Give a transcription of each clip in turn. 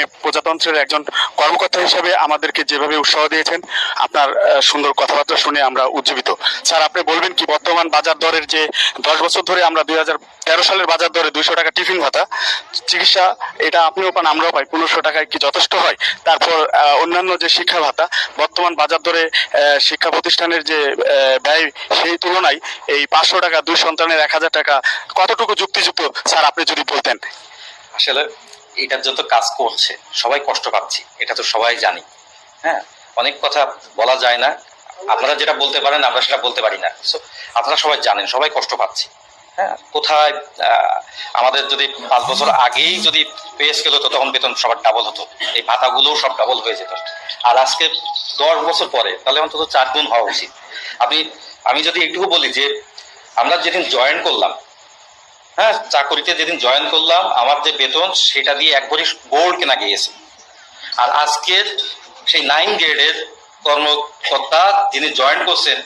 আপনি প্রজাতন্ত্রের একজন কর্মকর্তা হিসেবে আমাদেরকে যেভাবে উৎসাহ দিয়েছেন, আপনার সুন্দর কথাবার্তা শুনে আমরা উজ্জীবিত। স্যার, আপনি বলবেন কি, বর্তমান বাজার দরের যে দশ বছর ধরে আমরা দুই হাজার তেরো সালের বাজার দরে দুইশো টাকা টিফিন ভাতা, চিকিৎসা, এটা আপনিও পান, আমরাও পাই, পনেরোশো টাকায় কি যথেষ্ট হয়? তারপর অন্যান্য যে শিক্ষা ভাতা, বর্তমান বাজার দরে শিক্ষা প্রতিষ্ঠানের যে ব্যয় সেই তুলনায় এই পাঁচশো টাকা দুই সন্তানের এক হাজার টাকা কতটুকু যুক্তিযুক্ত? স্যার, আপনি যদি বলতেন। আসলে এটার যত কাজ করছে সবাই কষ্ট পাচ্ছি এটা তো সবাই জানি। হ্যাঁ অনেক কথা বলা যায় না। আপনারা যেটা বলতে পারেন আমরা সেটা বলতে পারি না। So, আপনারা সবাই জানেন সবাই কষ্ট পাচ্ছি। হ্যাঁ কোথায় আমাদের যদি পাঁচ বছর আগেই যদি পে স্কেল হতো তখন বেতন সবার ডাবল হতো। এই ভাতাগুলোও সব ডাবল হয়ে যেত। আর আজকে দশ বছর পরে তাহলে অন্তত চার গুণ হওয়া উচিত। আপনি আমি যদি একটু বলি যে আমরা যেদিন জয়েন করলাম হ্যাঁ চাকরিতে যেদিন জয়েন করলাম, আমার যে বেতন, সেটা দিয়ে এক ভরি গোল্ড কেনা গিয়েছে। আর আজকের সেই নাইন গ্রেডের কর্মকর্তা যিনি জয়েন করছেন,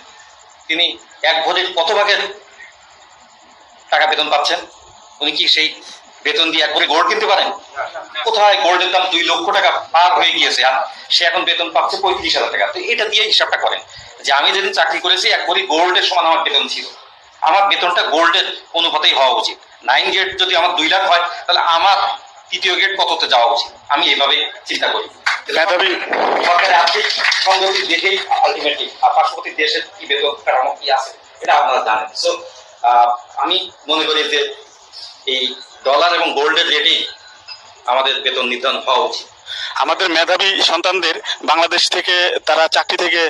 তিনি এক ভরির কত ভাগের টাকা বেতন পাচ্ছেন? উনি কি সেই বেতন দিয়ে এক ভরি গোল্ড কিনতে পারেন? কোথায় গোল্ডের দাম দুই লক্ষ টাকা পার হয়ে গিয়েছে? আর সে এখন বেতন পাচ্ছে পঁয়ত্রিশ হাজার টাকা। তো এটা দিয়ে হিসাবটা করেন যে আমি যেদিন চাকরি করেছি, এক ভরি গোল্ডের সমান আমার বেতন ছিল। আমার বেতনটা গোল্ডের অনুপাতেই হওয়া উচিত। নাইন গেট যদি আমার দুই লাখ হয় তাহলে আমার তৃতীয় গেট কততে যাওয়া উচিত? আমি এভাবে চিন্তা করি। মেধাবী সরকারের আর্থিক সংগতি দেখেই আলটিমেটলি আর পার্শ্ববর্তী দেশের কি বেতন কাঠামো কি আছে এটা আপনারা জানেন। সো আমি মনে করি যে এই ডলার এবং গোল্ডের রেটেই আমাদের বেতন নির্ধারণ হওয়া উচিত। আমাদের মেধাবী সন্তানদের বাংলাদেশ থেকে তারা চাকরি থেকে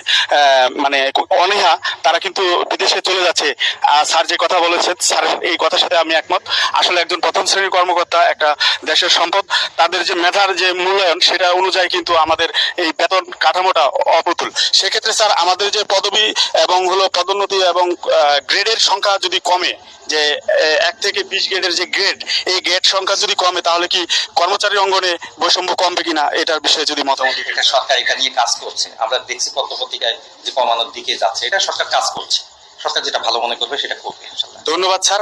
মানে অনীহা, তারা কিন্তু বিদেশে চলে যাচ্ছে। স্যার যে কথা বলেছেন, স্যার এই কথার সাথে আমি একমত। আসলে একজন প্রথম শ্রেণির কর্মকর্তা, একটা দেশের সম্পদ, তাদের যে মেধার যে মূল্যায়ন, সেটা অনুযায়ী কিন্তু আমাদের এই বেতন কাঠামোটা অপ্রতুল। সেক্ষেত্রে স্যার, আমাদের যে পদবি এবং হলো পদোন্নতি এবং গ্রেডের সংখ্যা যদি কমে, যে এক থেকে বিশ গ্রেডের যে গ্রেড, এই গ্রেড সংখ্যা যদি কমে, তাহলে কি কর্মচারী অঙ্গনে বৈষম্য কমবে কিনা এটার বিষয়ে যদি মতামত। এটা সরকার এটা নিয়ে কাজ করছে। আমরা দেখছি পত্র পত্রিকায় যে কমানোর দিকে যাচ্ছে এটা সরকার কাজ করছে। সরকার যেটা ভালো মনে করবে সেটা করবে ধন্যবাদ স্যার।